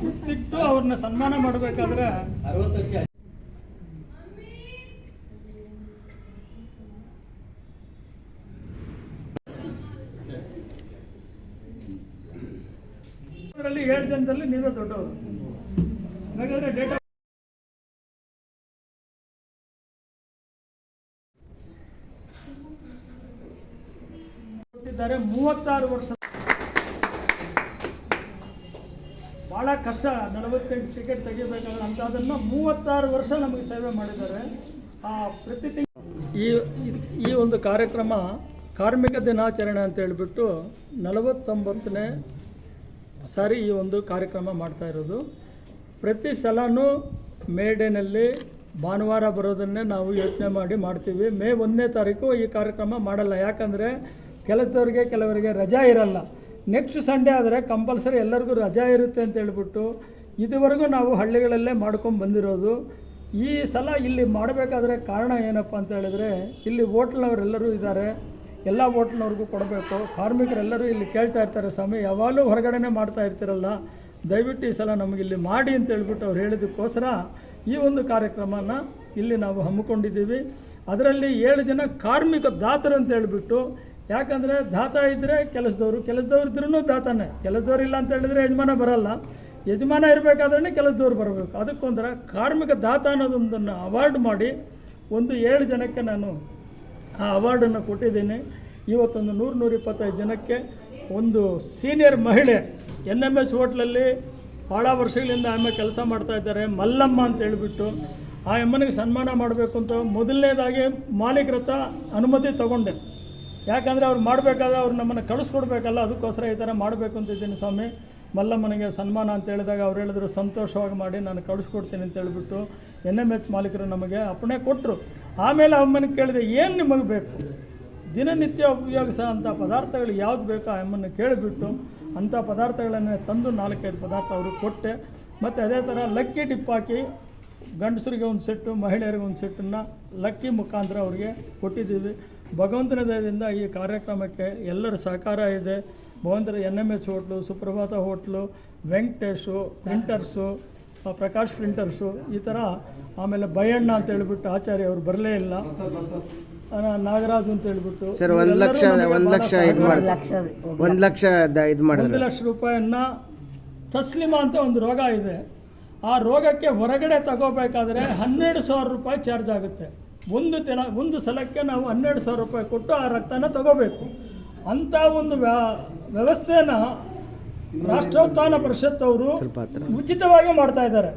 ಗುರ್ತಿಟ್ಟು ಅವ್ರನ್ನ ಸನ್ಮಾನ ಮಾಡಬೇಕಾದ್ರೆ ಅದರಲ್ಲಿ ಏಳು ಜನದಲ್ಲಿ ನೀವೇ ದೊಡ್ಡವರು. ಹಾಗಾದ್ರೆ ಡೇಟಾ ಮೂವತ್ತಾರು ವರ್ಷ ಭಾಳ ಕಷ್ಟ. ನಲವತ್ತೆಂಟು ಟಿಕೆಟ್ ತೆಗಿಬೇಕಾದ್ರೆ ಅಂಥದನ್ನು ಮೂವತ್ತಾರು ವರ್ಷ ನಮಗೆ ಸೇವೆ ಮಾಡಿದ್ದಾರೆ. ಆ ಪ್ರತಿ ಈ ಈ ಒಂದು ಕಾರ್ಯಕ್ರಮ ಕಾರ್ಮಿಕ ದಿನಾಚರಣೆ ಅಂತ ಹೇಳ್ಬಿಟ್ಟು ನಲವತ್ತೊಂಬತ್ತನೇ ಸಾರಿ ಈ ಒಂದು ಕಾರ್ಯಕ್ರಮ ಮಾಡ್ತಾ ಇರೋದು. ಪ್ರತಿ ಸಲನೂ ಮೇ ಡೇನಲ್ಲಿ ಭಾನುವಾರ ಬರೋದನ್ನೇ ನಾವು ಯೋಚನೆ ಮಾಡಿ ಮಾಡ್ತೀವಿ. ಮೇ ಒಂದನೇ ತಾರೀಕು ಈ ಕಾರ್ಯಕ್ರಮ ಮಾಡಲ್ಲ. ಯಾಕಂದರೆ ಕೆಲಸದವ್ರಿಗೆ, ಕೆಲವರಿಗೆ ರಜಾ ಇರಲ್ಲ. ನೆಕ್ಸ್ಟ್ ಸಂಡೇ ಆದರೆ ಕಂಪಲ್ಸರಿ ಎಲ್ಲರಿಗೂ ರಜಾ ಇರುತ್ತೆ ಅಂತ ಹೇಳ್ಬಿಟ್ಟು ಇದುವರೆಗೂ ನಾವು ಹಳ್ಳಿಗಳಲ್ಲೇ ಮಾಡ್ಕೊಂಡು ಬಂದಿರೋದು. ಈ ಸಲ ಇಲ್ಲಿ ಮಾಡಬೇಕಾದ್ರೆ ಕಾರಣ ಏನಪ್ಪ ಅಂತ ಹೇಳಿದ್ರೆ ಇಲ್ಲಿ ಹೋಟ್ಲ್ನವರೆಲ್ಲರೂ ಇದ್ದಾರೆ. ಎಲ್ಲ ಹೋಟ್ಲ್ನವ್ರಿಗೂ ಕೊಡಬೇಕು. ಕಾರ್ಮಿಕರೆಲ್ಲರೂ ಇಲ್ಲಿ ಕೇಳ್ತಾ ಇರ್ತಾರೆ, ಸ್ವಾಮಿ, ಯಾವಾಗಲೂ ಹೊರಗಡೆನೇ ಮಾಡ್ತಾ ಇರ್ತಿರಲ್ಲ? ದಯವಿಟ್ಟು ಈ ಸಲ ನಮಗೆ ಇಲ್ಲಿ ಮಾಡಿ ಅಂತ ಹೇಳ್ಬಿಟ್ಟು ಅವ್ರು ಹೇಳಿದ್ದಕ್ಕೋಸ್ಕರ ಈ ಒಂದು ಕಾರ್ಯಕ್ರಮನ ಇಲ್ಲಿ ನಾವು ಹಮ್ಮಿಕೊಂಡಿದ್ದೀವಿ. ಅದರಲ್ಲಿ ಏಳು ಜನ ಕಾರ್ಮಿಕ ದಾತರು ಅಂತ ಹೇಳ್ಬಿಟ್ಟು ಯಾಕಂದರೆ ದಾತ ಇದ್ದರೆ ಕೆಲಸದವರು, ಕೆಲಸದವ್ರು ಇದ್ರೂ ದಾತನೇ. ಕೆಲಸದವ್ರು ಇಲ್ಲ ಅಂತ ಹೇಳಿದ್ರೆ ಯಜಮಾನ ಬರಲ್ಲ. ಯಜಮಾನ ಇರಬೇಕಾದ್ರೆ ಕೆಲಸದವ್ರು ಬರಬೇಕು. ಅದಕ್ಕೊಂದರ ಕಾರ್ಮಿಕ ದಾತ ಅನ್ನೋದೊಂದನ್ನು ಅವಾರ್ಡ್ ಮಾಡಿ ಒಂದು ಏಳು ಜನಕ್ಕೆ ನಾನು ಆ ಅವಾರ್ಡನ್ನು ಕೊಟ್ಟಿದ್ದೀನಿ. ಇವತ್ತೊಂದು ನೂರು ನೂರ ಇಪ್ಪತ್ತೈದು ಜನಕ್ಕೆ ಒಂದು ಸೀನಿಯರ್ ಮಹಿಳೆ ಎನ್ ಎಂ ಎಸ್ ಹೋಟ್ಲಲ್ಲಿ ಭಾಳ ವರ್ಷಗಳಿಂದ ಆಮೇಲೆ ಕೆಲಸ ಮಾಡ್ತಾ ಇದ್ದಾರೆ. ಮಲ್ಲಮ್ಮ ಅಂತ ಹೇಳಿಬಿಟ್ಟು ಆ ಅಮ್ಮನಿಗೆ ಸನ್ಮಾನ ಮಾಡಬೇಕು ಅಂತ ಮೊದಲನೇದಾಗಿ ಮಾಲೀಕರ ಹತ್ರ ಅನುಮತಿ ತಗೊಂಡೆ. ಯಾಕಂದರೆ ಅವ್ರು ಮಾಡಬೇಕಾದ್ರೆ ಅವ್ರು ನಮ್ಮನ್ನು ಕಳಿಸ್ಕೊಡ್ಬೇಕಲ್ಲ, ಅದಕ್ಕೋಸ್ಕರ ಈ ಥರ ಮಾಡಬೇಕು ಅಂತ ಇದ್ದೀನಿ ಸ್ವಾಮಿ. ಮಲ್ಲಮ್ಮನಿಗೆ ಸನ್ಮಾನ ಅಂತ ಹೇಳಿದಾಗ ಅವ್ರು ಹೇಳಿದ್ರು, ಸಂತೋಷವಾಗಿ ಮಾಡಿ, ನಾನು ಕಳಿಸ್ಕೊಡ್ತೀನಿ ಅಂತ ಹೇಳಿಬಿಟ್ಟು ಎನ್ ಎಂ ಎಚ್ ಮಾಲೀಕರು ನಮಗೆ ಅಪ್ಪಣೆ ಕೊಟ್ಟರು ಆಮೇಲೆ ಅಮ್ಮನಿಗೆ ಕೇಳಿದೆ, ಏನು ನಿಮಗೆ ಬೇಕು? ದಿನನಿತ್ಯ ಉಪಯೋಗಿಸೋ ಅಂಥ ಪದಾರ್ಥಗಳು ಯಾವ್ದು ಬೇಕೋ ಅಮ್ಮನ್ನು ಕೇಳಿಬಿಟ್ಟು ಅಂಥ ಪದಾರ್ಥಗಳನ್ನೇ ತಂದು ನಾಲ್ಕೈದು ಪದಾರ್ಥ ಅವ್ರಿಗೆ ಕೊಟ್ಟೆ. ಮತ್ತು ಅದೇ ಥರ ಲಕ್ಕಿ ಟಿಪ್ ಹಾಕಿ ಗಂಡಸರಿಗೆ ಒಂದು ಸೆಟ್ಟು ಮಹಿಳೆಯರಿಗೆ ಒಂದು ಸೆಟ್ಟನ್ನು ಲಕ್ಕಿ ಮುಖಾಂತರ ಅವರಿಗೆ ಕೊಟ್ಟಿದ್ದೀವಿ. ಭಗವಂತನ ದಯದಿಂದ ಈ ಕಾರ್ಯಕ್ರಮಕ್ಕೆ ಎಲ್ಲರ ಸಹಕಾರ ಇದೆ. ಭಗವಂತರ N M H hotel Suprabhata hotel Venkatesh printers Prakash printers ಈ ಥರ ಆಮೇಲೆ ಬಯಣ್ಣ ಅಂತ ಹೇಳ್ಬಿಟ್ಟು ಆಚಾರ್ಯ ಅವರು ಬರಲೇ ಇಲ್ಲ. ನಾಗರಾಜ್ ಅಂತ ಹೇಳ್ಬಿಟ್ಟು ಸರ್ ಒಂದು ಲಕ್ಷ ಒಂದು ಲಕ್ಷ ಒಂದು ಲಕ್ಷ ಒಂದು ಲಕ್ಷ ರೂಪಾಯಿಯನ್ನ ತಸ್ಲಿಮಾ ಅಂತ ಒಂದು ರೋಗ ಇದೆ. ಆ ರೋಗಕ್ಕೆ ಹೊರಗಡೆ ತಗೋಬೇಕಾದ್ರೆ ಹನ್ನೆರಡು ಸಾವಿರ ರೂಪಾಯಿ ಚಾರ್ಜ್ ಆಗುತ್ತೆ. ಒಂದು ದಿನ, ಒಂದು ಸಲಕ್ಕೆ ನಾವು ಹನ್ನೆರಡು ಸಾವಿರ ರೂಪಾಯಿ ಕೊಟ್ಟು ಆ ರಕ್ತನ ತಗೋಬೇಕು. ಅಂಥ ಒಂದು ವ್ಯ- ವ್ಯವಸ್ಥೆನ ರಾಷ್ಟ್ರೋತ್ಥಾನ ಪರಿಷತ್ ಅವರು ಉಚಿತವಾಗಿ ಮಾಡ್ತಾ ಇದ್ದಾರೆ.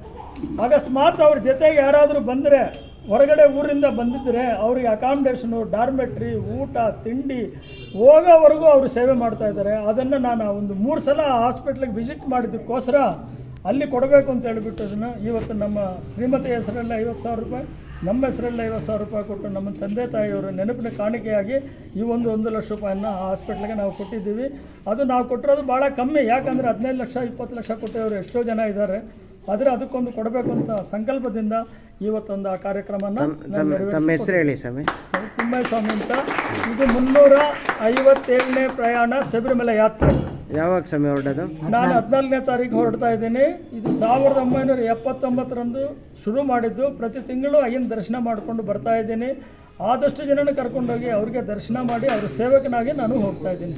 ಅಕಸ್ಮಾತ್ ಅವ್ರ ಜೊತೆಗೆ ಯಾರಾದರೂ ಬಂದರೆ, ಹೊರಗಡೆ ಊರಿಂದ ಬಂದಿದ್ದರೆ ಅವ್ರಿಗೆ ಅಕಾಮಿಡೇಷನು ಡಾರ್ಮೆಟ್ರಿ ಊಟ, ತಿಂಡಿ ಹೋಗೋವರೆಗೂ ಅವರು ಸೇವೆ ಮಾಡ್ತಾ ಇದ್ದಾರೆ. ಅದನ್ನು ನಾನು ಒಂದು ಮೂರು ಸಲ ಹಾಸ್ಪಿಟ್ಲಿಗೆ ವಿಸಿಟ್ ಮಾಡಿದ್ದಕ್ಕೋಸ್ಕರ ಅಲ್ಲಿ ಕೊಡಬೇಕು ಅಂತ ಹೇಳಿಬಿಟ್ಟು ಅದನ್ನು ಇವತ್ತು ನಮ್ಮ ಶ್ರೀಮತಿ ಹೆಸರಲ್ಲಿ ಐವತ್ತು ಸಾವಿರ ರೂಪಾಯಿ ನಮ್ಮ ಹೆಸರಲ್ಲಿ ಐವತ್ತು ಸಾವಿರ ರೂಪಾಯಿ ಕೊಟ್ಟು ನಮ್ಮ ತಂದೆ ತಾಯಿಯವರ ನೆನಪಿನ ಕಾಣಿಕೆಯಾಗಿ ಈ ಒಂದು ಒಂದು ಲಕ್ಷ ರೂಪಾಯಿಯನ್ನು ಆ ಹಾಸ್ಪಿಟ್ಲಿಗೆ ನಾವು ಕೊಟ್ಟಿದ್ದೀವಿ. ಅದು ನಾವು ಕೊಟ್ಟಿರೋದು ಭಾಳ ಕಮ್ಮಿ ಯಾಕಂದರೆ ಹದಿನೈದು ಲಕ್ಷ ಇಪ್ಪತ್ತು ಲಕ್ಷ ಕೊಟ್ಟಿರೋರು ಎಷ್ಟೋ ಜನ ಇದ್ದಾರೆ. ಆದರೆ ಅದಕ್ಕೊಂದು ಕೊಡಬೇಕು ಅಂತ ಸಂಕಲ್ಪದಿಂದ ಇವತ್ತೊಂದು ಆ ಕಾರ್ಯಕ್ರಮನ ಹೇಳಿ ಸ್ವಾಮಿ. ತಿಮ್ಮಯ್ಯ ಸ್ವಾಮಿ ಅಂತ. ಇದು ಮುನ್ನೂರ ಐವತ್ತೇಳನೇ ಪ್ರಯಾಣ ಶಬರಿಮಲೆ ಯಾತ್ರೆ. ಯಾವಾಗ ಸಮಯ ಹೊರಡೋದು ನಾನು ಹದಿನಾಲ್ಕನೇ ತಾರೀಕು ಹೊರಡ್ತಾ ಇದ್ದೀನಿ. ಇದು ಸಾವಿರದ ಒಂಬೈನೂರ ಎಪ್ಪತ್ತೊಂಬತ್ತರಂದು ಶುರು ಮಾಡಿದ್ದು. ಪ್ರತಿ ತಿಂಗಳು ಅಯ್ಯನ ದರ್ಶನ ಮಾಡಿಕೊಂಡು ಬರ್ತಾ ಇದ್ದೀನಿ. ಆದಷ್ಟು ಜನನ ಕರ್ಕೊಂಡೋಗಿ ಅವ್ರಿಗೆ ದರ್ಶನ ಮಾಡಿ ಅವ್ರ ಸೇವಕನಾಗಿ ನಾನು ಹೋಗ್ತಾ ಇದ್ದೀನಿ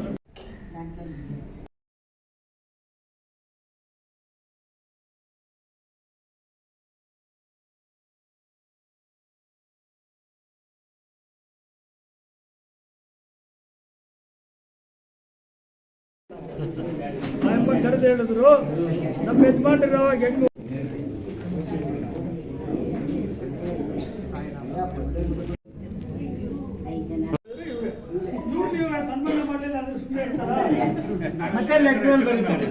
ಕರೆದು ಹೇಳಿದ್ರು ನಮ್ಮ ಯಜಮಾನ್ರು ಅವಾಗ ಹೆಂಗ್ ಸನ್ಮಾನ ಮಾಡಲಿಲ್ಲ ಅಂದ್ರೆ ಸುಮ್ಮನೆ? ಮತ್ತೆ ಲೆಕ್ಕದಲ್ಲಿ ಬರೀತಾರೆ